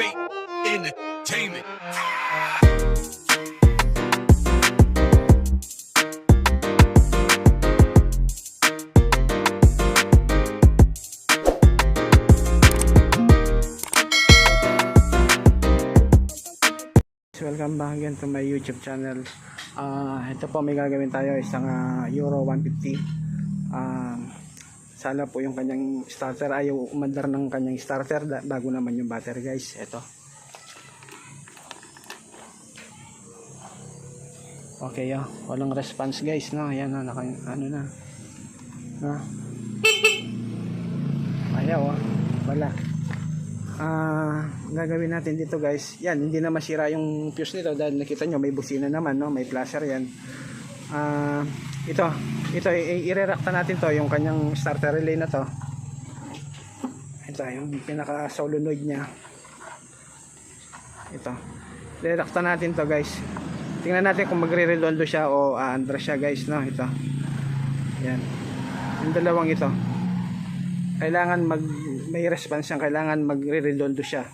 bait entertainment. Welcome back again to my YouTube channel. Ah, ito po may gagawin tayo isang ah, Euro 150. Ah, sana po yung kanyang starter ayaw umandar ng kanyang starter bago naman yung battery guys. Ito. Okay, ah, walang response guys, no. Ayan na naka, ano na. No. Ayaw ah. Wala ah gagawin natin dito guys yan hindi na masira yung fuse nito dahil nakita nyo may busina naman no may flasher yan ah ito ito irerakta natin to yung kanyang starter relay na to. Ito yung pinaka solenoid nya ito irerakta natin to guys. Tingnan natin kung magre-relondo siya o aandra siya guys no? Ito. Yan. Yung dalawang ito. Kailangan mag may response yan kailangan magre-redondo siya.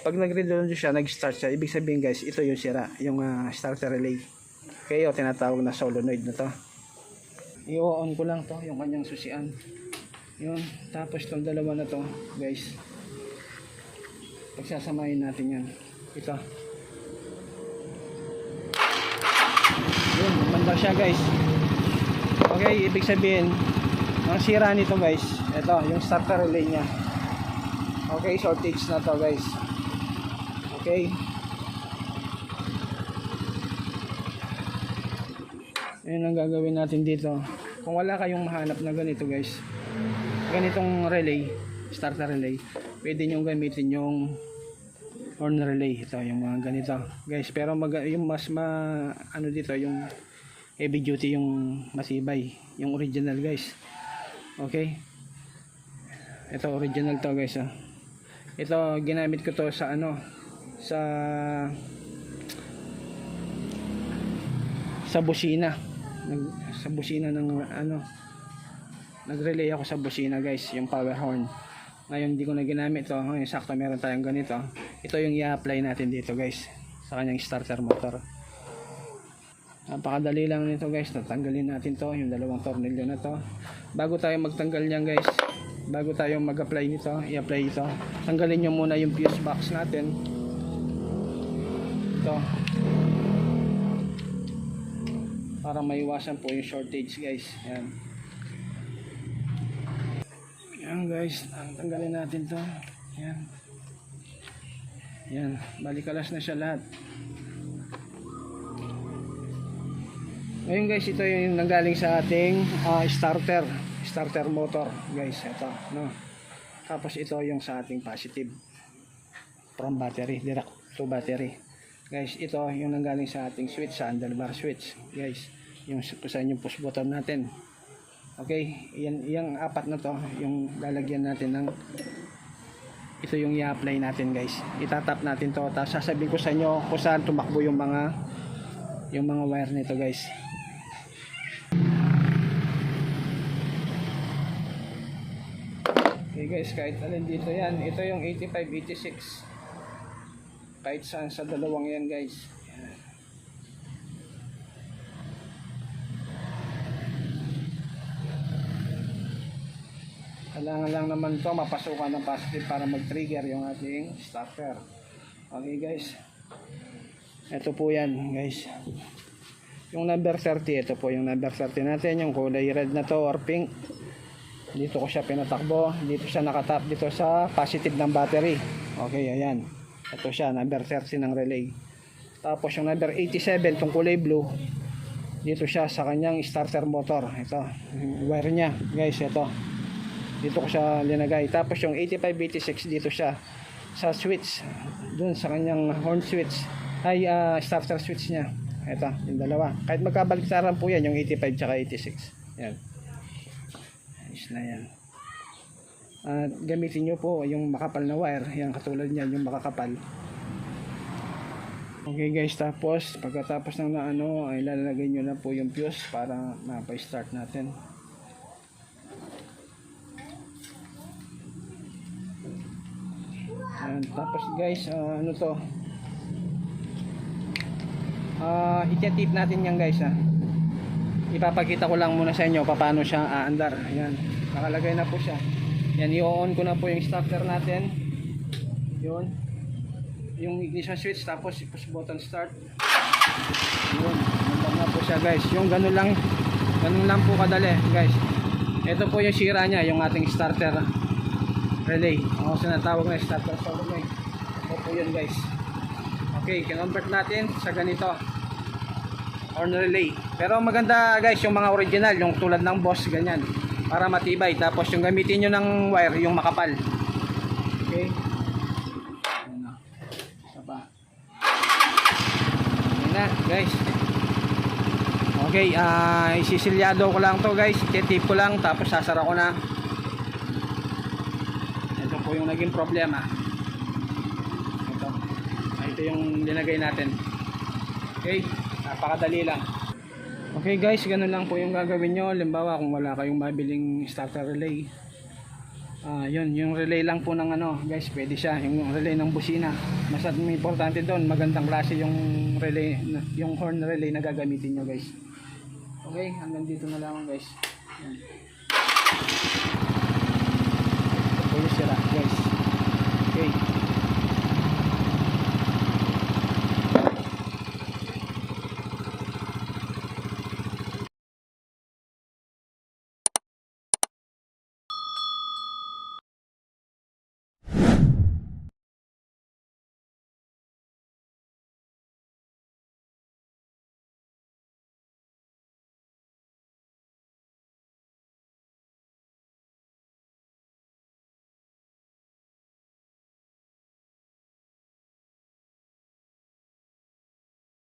Pag nagre-redondo siya nag-start siya ibig sabihin guys ito yung sira yung ah, starter relay. Kaya tinatawag na solenoid na to i-on ko lang to yung kanyang susian. Yun tapos tong dalawa na to guys. Pagsasamahin natin yan. Ito. Yun manda siya guys. Okay ibig sabihin ang sira nito guys ito yung starter relay nya okay shortage na to guys. Okay yun ang gagawin natin dito. Kung wala kayong mahanap na ganito guys ganitong relay starter relay pwede nyo gamitin yung horn relay. Ito yung mga ganito. Guys pero mag, yung mas ma ano dito yung heavy duty yung masibay yung original guys. Okay? Ito original to guys ah. ito ginamit ko to sa ano sa sa busina nag, sa busina ng ano nag-relay ako sa busina guys yung power horn. Ngayon hindi ko na ginamit to. Ngayon sakto meron tayong ganito. Ito yung i-apply natin dito guys sa kanyang starter motor. Napakadali lang nito guys. Tatanggalin natin to yung dalawang tornilyo na to. Bago tayo magtanggal niyan guys bago tayo mag-apply nito i-apply ito. Tanggalin nyo muna yung fuse box natin. Ito para maiwasan po yung shortage guys. Yan yan guys. Tanggalin natin to. Yan yan balikalas na siya lahat. Ngayon guys ito yung nanggaling sa ating ah, starter. Starter motor guys. Ito no? Tapos ito yung sa ating positive from battery direct to battery. Guys ito yung nanggaling sa ating switch sa handlebar switch guys yung kung saan yung push button natin okay yan yung apat na to yung lalagyan natin ng ito yung i-apply natin guys itatap natin to tapos sasabihin ko sa inyo kung saan tumakbo yung mga yung mga wire nito guys Okay guys, kahit alin dito yan. Ito yung 85, 86. Kahit saan sa dalawang yan guys. Kailangan lang naman to mapasukan ng positive para mag-trigger yung ating starter. Okay guys. Ito po yan guys. Yung number 30, ito po yung number 30 natin. Yung kulay red na to or pink. Dito ko siya pinatakbo. Dito siya nakatap dito sa positive ng battery. Okay ayan. Ito siya number 30 ng relay. Tapos yung number 87 tong kulay blue. Dito siya sa kanyang starter motor. Ito wire nya guys ito dito ko siya linagay tapos yung 85 86 dito siya sa switch dun sa kanyang horn switch ay ah, starter switch nya ito yung dalawa kahit magkabaliktaran po yan yung 85 tsaka 86 yan Ayos na yan. At gamitin nyo po yung makapal na wire. Yan katulad niyan yung makakapal. Okay guys, tapos pagkatapos ng na ano, ay lalagay nyo na po yung fuse para mapa-start natin. Ayan, tapos guys, ah, ano to? Ah, i-tip natin yan guys ha. Ipapakita ko lang muna sa inyo paano siya aandar. Ayan, nakalagay na po siya. Yan, i-on ko na po yung starter natin. Yun. Yung ignition switch tapos push button start. Yun, nandang na po siya guys. Yung ganun lang, ganun lang po kadali guys. Ito po yung sira niya, yung ating starter relay. Ako sinatawag na sa relay. Ito po yun guys. Okay, kinonvert natin sa ganito. Horn relay. Pero maganda guys, yung mga original, yung tulad ng boss, ganyan. Para matibay. Tapos yung gamitin nyo ng wire, yung makapal. Okay. Ayan na. Guys. Okay, ah isisilyado ko lang to guys. Titip ko lang tapos sasara ko na. Po yung naging problema. Ito. Ah, ito yung linagay natin. Okay, napakadali lang. Okay guys, ganun lang po yung gagawin nyo. Limbawa kung wala kayong mabiling starter relay. Ah, yun, yung relay lang po ng ano, guys, pwede siya, yung relay ng busina. Mas importante doon, magandang klase yung relay, yung horn relay na gagamitin nyo, guys. Okay, hanggang dito na lang, guys. Yan.